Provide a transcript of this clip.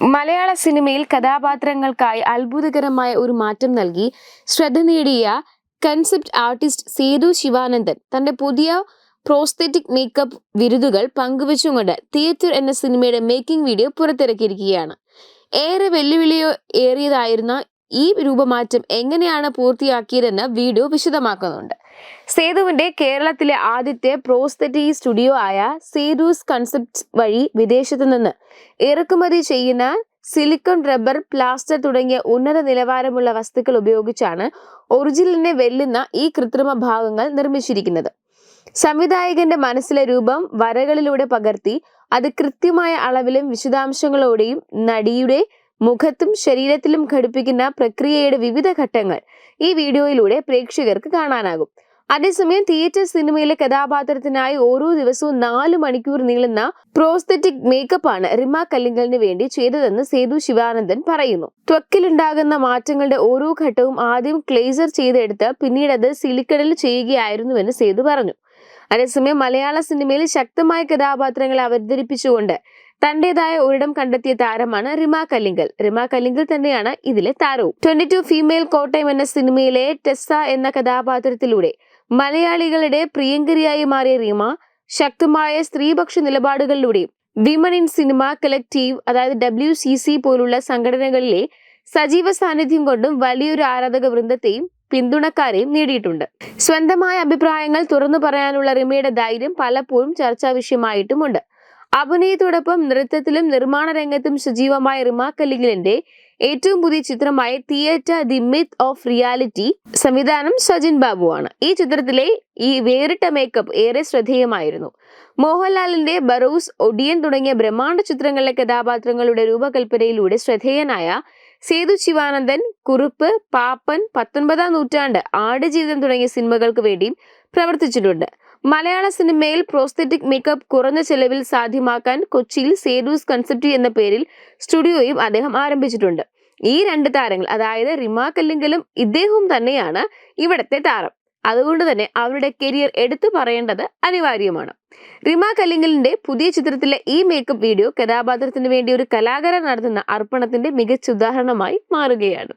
മലയാള സിനിമയിൽ കഥാപാത്രങ്ങൾക്കായി അത്ഭുതകരമായ ഒരു മാറ്റം നൽകി. ശ്രദ്ധ നേടിയ കൺസെപ്റ്റ് ആർട്ടിസ്റ്റ് സേതു ശിവാനന്ദൻ തന്റെ പുതിയ പ്രോസ്തെറ്റിക് മേക്കപ്പ് വിരുദുകൾ പങ്കുവച്ചുകൊണ്ട് തിയേറ്റർ എന്ന സിനിമയുടെ മേക്കിംഗ് വീഡിയോ പുറത്തിറക്കിയിരിക്കുകയാണ്. ഏറെ വെല്ലുവിളിയോ ഏറിയതായിരുന്ന ഈ രൂപമാറ്റം എങ്ങനെയാണ് പൂർത്തിയാക്കിയതെന്ന് വീഡിയോ വിശദമാക്കുന്നുണ്ട്. സേതുവിന്റെ കേരളത്തിലെ ആദ്യത്തെ പ്രോസ്തറ്റി സ്റ്റുഡിയോ ആയ സേതുസ് കൺസെപ്റ്റ്സ് വഴി വിദേശത്തു നിന്ന് ഇറക്കുമതി ചെയ്യുന്ന സിലിക്കൺ റബ്ബർ പ്ലാസ്റ്റർ തുടങ്ങിയ ഉന്നത നിലവാരമുള്ള വസ്തുക്കൾ ഉപയോഗിച്ചാണ് ഒറിജിനലിനെ വെല്ലുന്ന ഈ കൃത്രിമ ഭാഗങ്ങൾ നിർമ്മിച്ചിരിക്കുന്നത്. സംവിധായകന്റെ മനസ്സിലെ രൂപം വരകളിലൂടെ പകർത്തി അത് കൃത്യമായ അളവിലും വിശദാംശങ്ങളോടെയും നടിയുടെ മുഖത്തും ശരീരത്തിലും ഘടിപ്പിക്കുന്ന പ്രക്രിയയുടെ വിവിധ ഘട്ടങ്ങൾ ഈ വീഡിയോയിലൂടെ പ്രേക്ഷകർക്ക് കാണാനാകും. അതേസമയം തിയേറ്റർ സിനിമയിലെ കഥാപാത്രത്തിനായി ഓരോ ദിവസവും നാല് മണിക്കൂർ നീളുന്ന പ്രോസ്തറ്റിക് മേക്കപ്പ് ആണ് റിമ കല്ലിങ്കലിന് വേണ്ടി ചെയ്തതെന്ന് സേതു ശിവാനന്ദൻ പറയുന്നു. ത്വക്കിലുണ്ടാകുന്ന മാറ്റങ്ങളുടെ ഓരോ ഘട്ടവും ആദ്യം ക്ലേസർ ചെയ്തെടുത്ത് പിന്നീട് അത് സിലിക്കണിൽ ചെയ്യുകയായിരുന്നുവെന്ന് സേതു പറഞ്ഞു. അതേസമയം മലയാള സിനിമയിൽ ശക്തമായ കഥാപാത്രങ്ങളെ അവതരിപ്പിച്ചുകൊണ്ട് തന്റേതായ ഒരിടം കണ്ടെത്തിയ താരമാണ് റിമ കല്ലിങ്കൽ. റിമ കല്ലിങ്കൽ തന്നെയാണ് ഇതിലെ താരവും. ട്വന്റി ടു ഫീമെയിൽ കോട്ടയം എന്ന സിനിമയിലെ ടെസ്സ എന്ന കഥാപാത്രത്തിലൂടെ മലയാളികളുടെ പ്രിയങ്കരിയായി മാറിയ റിമ ശക്തമായ സ്ത്രീപക്ഷ നിലപാടുകളിലൂടെയും വിമൻ ഇൻ സിനിമ കളക്റ്റീവ് അതായത് ഡബ്ല്യു സി സി പോലുള്ള സംഘടനകളിലെ സജീവ സാന്നിധ്യം കൊണ്ടും വലിയൊരു ആരാധക വൃന്ദത്തെയും പിന്തുണക്കാരെയും നേടിയിട്ടുണ്ട്. സ്വന്തമായ അഭിപ്രായങ്ങൾ തുറന്നു പറയാനുള്ള റിമയുടെ ധൈര്യം പലപ്പോഴും ചർച്ചാ വിഷയമായിട്ടുമുണ്ട് അഭിനയത്തോടൊപ്പം നൃത്തത്തിലും നിർമ്മാണ രംഗത്തും സജീവമായ റിമ ഏറ്റവും പുതിയ ചിത്രമായ theatre the myth of reality സംവിധാനം സജിൻ ബാബുവാണ്. ഈ ചിത്രത്തിലെ ഈ വേറിട്ട മേക്കപ്പ് ഏറെ ശ്രദ്ധേയമായിരുന്നു. മോഹൻലാലിന്റെ ബറൂസ് ഒഡിയൻ തുടങ്ങിയ ബ്രഹ്മാണ്ഡ ചിത്രങ്ങളിലെ കഥാപാത്രങ്ങളുടെ രൂപകൽപ്പനയിലൂടെ ശ്രദ്ധേയനായ സേതു ശിവാനന്ദൻ കുറുപ്പ് പാപ്പൻ പത്തൊൻപതാം നൂറ്റാണ്ട് ആടുജീവിതം തുടങ്ങിയ സിനിമകൾക്ക് വേണ്ടിയും പ്രവർത്തിച്ചിട്ടുണ്ട്. മലയാള സിനിമയിൽ പ്രോസ്തെറ്റിക് മേക്കപ്പ് കുറഞ്ഞ ചെലവിൽ സാധ്യമാക്കാൻ കൊച്ചിയിൽ സേഡൂസ് കൺസെപ്റ്റ് എന്ന പേരിൽ സ്റ്റുഡിയോയും അദ്ദേഹം ആരംഭിച്ചിട്ടുണ്ട്. ഈ രണ്ട് താരങ്ങൾ അതായത് റിമ കല്ലിങ്കലും ഇദ്ദേഹവും തന്നെയാണ് ഇവിടത്തെ താരം. അതുകൊണ്ട് തന്നെ അവരുടെ കരിയർ എടുത്തു പറയേണ്ടത് അനിവാര്യമാണ്. റിമ കല്ലിങ്കലിന്റെ പുതിയ ചിത്രത്തിലെ ഈ മേക്കപ്പ് വീഡിയോ കഥാപാത്രത്തിന് വേണ്ടി ഒരു കലാകാരൻ നടത്തുന്ന അർപ്പണത്തിന്റെ മികച്ച ഉദാഹരണമായി മാറുകയാണ്.